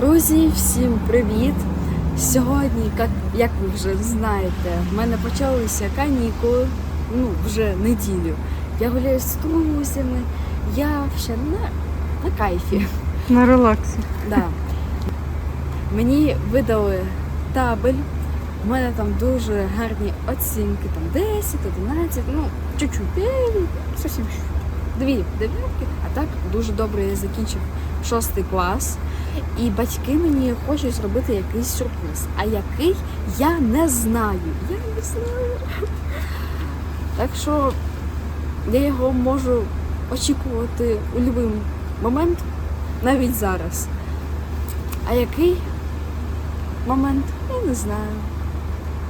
Друзі, всім привіт! Сьогодні, як, як ви вже знаєте, в мене почалися канікули, ну вже неділю. Я гуляю з друзями, я ще на, на кайфі. На релаксі. Да. Мені видали табель. У мене там дуже гарні оцінки, там 10, 11, ну, чуть-чуть 9, зовсім. Дві дев'ятки, а так дуже добре я закінчив шостий клас. І батьки мені хочуть зробити якийсь сюрприз. А який я не знаю. Я не знаю. Так що я його можу очікувати у будь-який момент, навіть зараз. А який момент, я не знаю.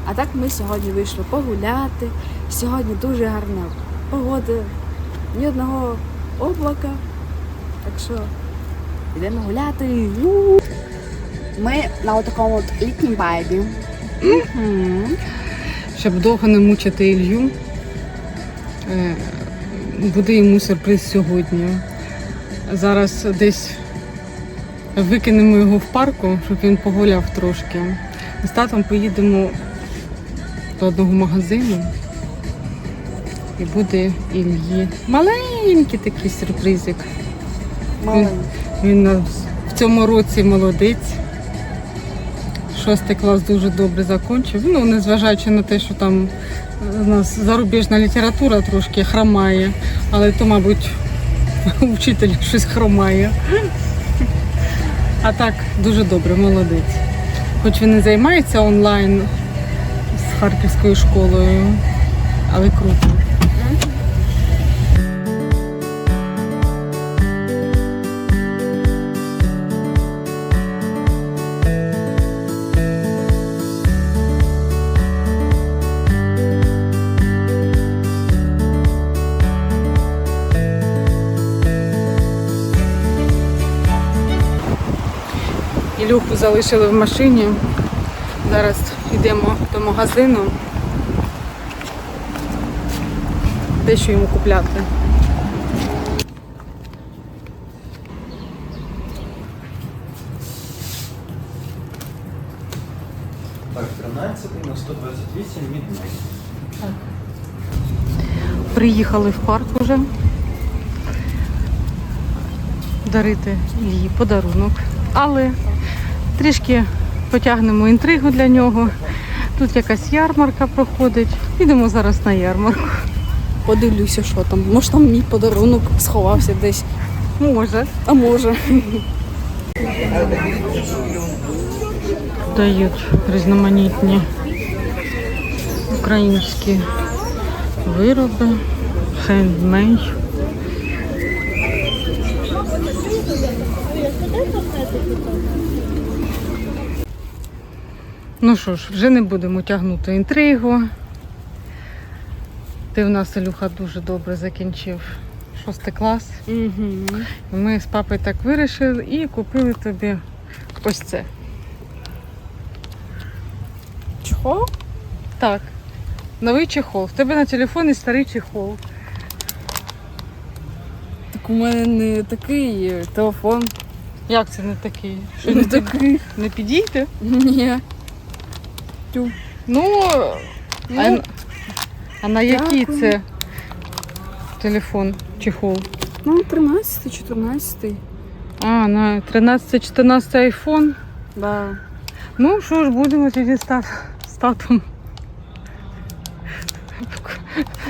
А так ми сьогодні вийшли погуляти. Сьогодні дуже гарна погода, ні одного облака. Так що йдемо гуляти. Ми на такому от літнім вайбі. Щоб довго не мучити Ілью, е, буде йому сюрприз сьогодні. Зараз десь викинемо його в парку, щоб він погуляв трошки. З татом поїдемо до одного магазину. І буде Ільї маленький такий сюрпризик. Маленький. Він в цьому році молодець. Шостий клас дуже добре закінчив. Ну, незважаючи на те, що там у нас зарубіжна література трошки хромає, але то, мабуть, вчитель щось хромає. А так, дуже добре, молодець. Хоч він і займається онлайн з харківською школою, але круто. Ілюху залишили в машині. Зараз йдемо до магазину. Дещо йому купляти. Так, 13 на 128 Midnight. Приїхали в парк уже. Дарити їй подарунок. Але трішки потягнемо інтригу для нього. Тут якась ярмарка проходить. Підемо зараз на ярмарку. Подивлюся, що там. Може там мій подарунок сховався десь. Може. А може. Дають різноманітні українські вироби, хендмейд. Ну що ж, вже не будемо тягнути інтригу. Ти в нас, Ілюха, дуже добре закінчив шостий клас. Угу. Ми з папою так вирішили і купили тобі ось це. Чого? Так. Новий чехол. В тебе на телефоні старий чехол. Так у мене не такий телефон. Як це не такий? Що Не не, такий. не підійде? Ні. Ну, а, Ну, а на який дякую. це телефон чехол? ну 13, 14. А, на 13-14 айфон. Да. Ну що ж, будемо тоді з, тат... з татом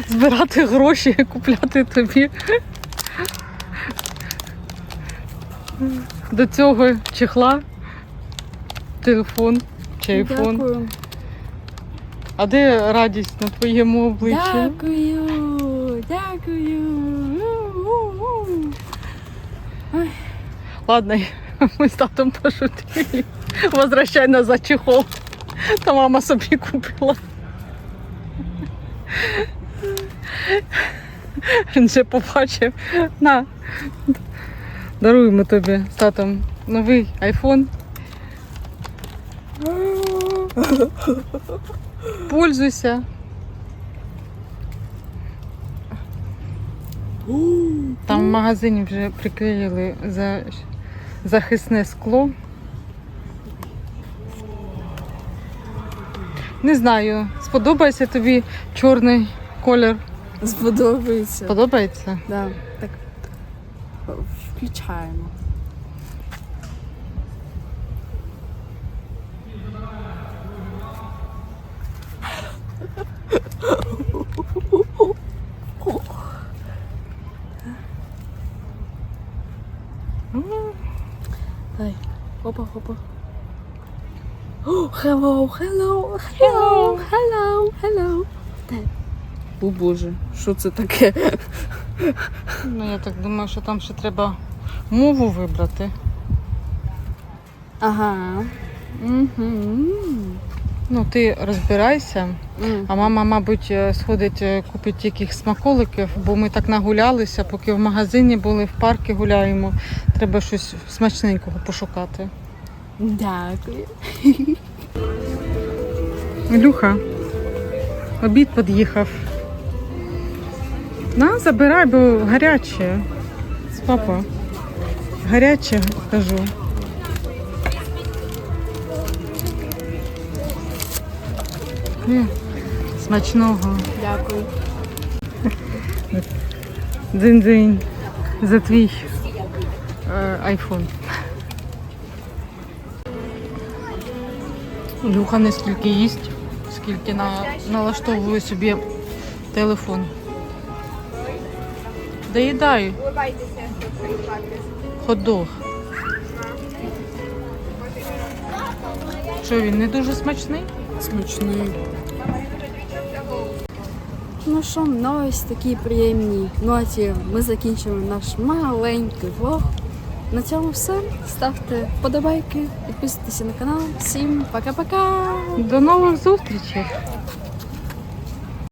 збирати гроші, купляти тобі. До цього чехла, телефон чи айфон. Дякую. А де радість на твоєму обличчі? Дякую. Дякую. У-у-у. Ладно, ми з татом пошутили. Возвращай назад чехол. Та мама собі купила. Він ще побачив. На. Даруємо тобі з татом новий айфон. Пользуйся. Там в магазині вже приклеїли за захисне скло. Не знаю, сподобається тобі чорний колір? Сподобається. Сподобається? Да. Так. Включаємо. Дай. Опа, опа. Hello, hello, hello, hello, hello. Дай. О боже, що це таке? Ну, я так думаю, що там ще треба мову вибрати. Ага. Угу. Ну, ти розбирайся. А мама, мабуть, е, сходить, е, купить яких смаколиків, бо ми так нагулялися, поки в магазині були, в парку гуляємо. Треба щось смачненького пошукати. Дякую. Люха, обід під'їхав. На, забирай, бо гаряче. З Папа. Гаряче, кажу. М, Смачного. Дякую. Дзинь-дзинь. За твій е, айфон. Люха не скільки їсть, скільки на, налаштовує собі телефон. Доїдай. Ходох. Що він не дуже смачний? Смачний. Ну що, на ось такій приємній ноті ми закінчимо наш маленький влог. На цьому все. Ставте вподобайки, підписуйтесь на канал. Всім пока-пока! До нових зустрічей!